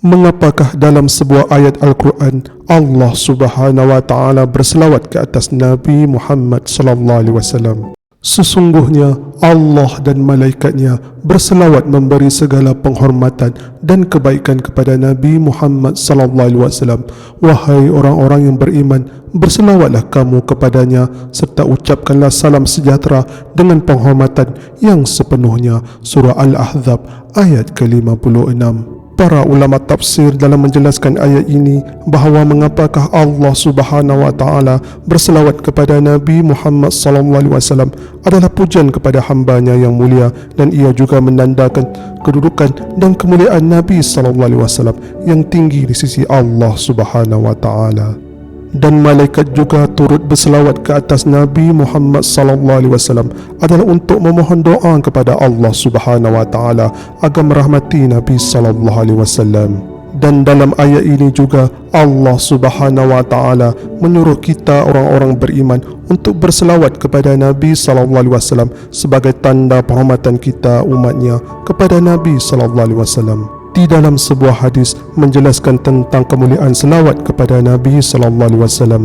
Mengapakah dalam sebuah ayat Al-Quran Allah Subhanahu wa taala berselawat ke atas Nabi Muhammad sallallahu alaihi wasallam? Sesungguhnya Allah dan malaikatnya berselawat memberi segala penghormatan dan kebaikan kepada Nabi Muhammad sallallahu alaihi wasallam. Wahai orang-orang yang beriman, berselawatlah kamu kepadanya serta ucapkanlah salam sejahtera dengan penghormatan yang sepenuhnya. Surah Al-Ahzab ayat ke-56 para ulama tafsir dalam menjelaskan ayat ini bahawa mengapakah Allah Subhanahu wa taala berselawat kepada Nabi Muhammad sallallahu alaihi wasallam adalah pujian kepada hamba-Nya yang mulia dan ia juga menandakan kedudukan dan kemuliaan Nabi sallallahu alaihi wasallam yang tinggi di sisi Allah Subhanahu wa taala dan malaikat juga turut berselawat ke atas Nabi Muhammad sallallahu alaihi wasallam adalah untuk memohon doa kepada Allah Subhanahu wa taala agar merahmati Nabi sallallahu alaihi wasallam. Dan dalam ayat ini juga Allah Subhanahu wa taala menyuruh kita orang-orang beriman untuk berselawat kepada Nabi sallallahu alaihi wasallam sebagai tanda penghormatan kita umatnya kepada Nabi sallallahu alaihi wasallam di dalam sebuah hadis menjelaskan tentang kemuliaan selawat kepada Nabi sallallahu alaihi wasallam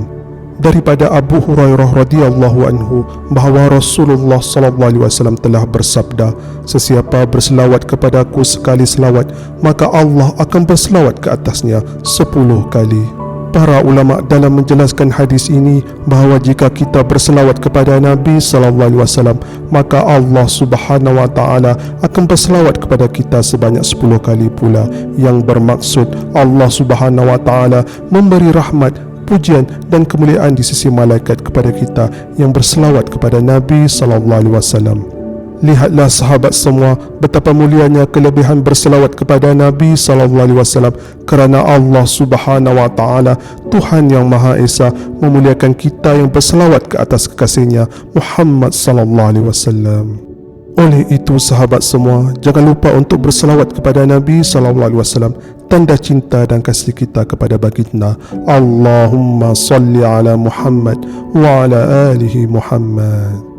daripada Abu Hurairah radhiyallahu anhu bahawa Rasulullah sallallahu alaihi wasallam telah bersabda sesiapa berselawat kepadaku sekali selawat maka Allah akan berselawat ke atasnya sepuluh kali para ulama dalam menjelaskan hadis ini bahawa jika kita berselawat kepada Nabi sallallahu alaihi wasallam maka Allah Subhanahu wa taala akan berselawat kepada kita sebanyak 10 kali pula. Yang bermaksud Allah Subhanahu wa taala memberi rahmat pujian dan kemuliaan di sisi malaikat kepada kita yang berselawat kepada Nabi sallallahu alaihi wasallam Lihatlah sahabat semua betapa mulianya kelebihan berselawat kepada Nabi sallallahu alaihi wasallam kerana Allah Subhanahu wa taala Tuhan yang Maha Esa memuliakan kita yang berselawat ke atas kekasihnya Muhammad sallallahu alaihi wasallam. Oleh itu sahabat semua jangan lupa untuk berselawat kepada Nabi sallallahu alaihi wasallam tanda cinta dan kasih kita kepada baginda Allahumma salli ala Muhammad wa ala alihi Muhammad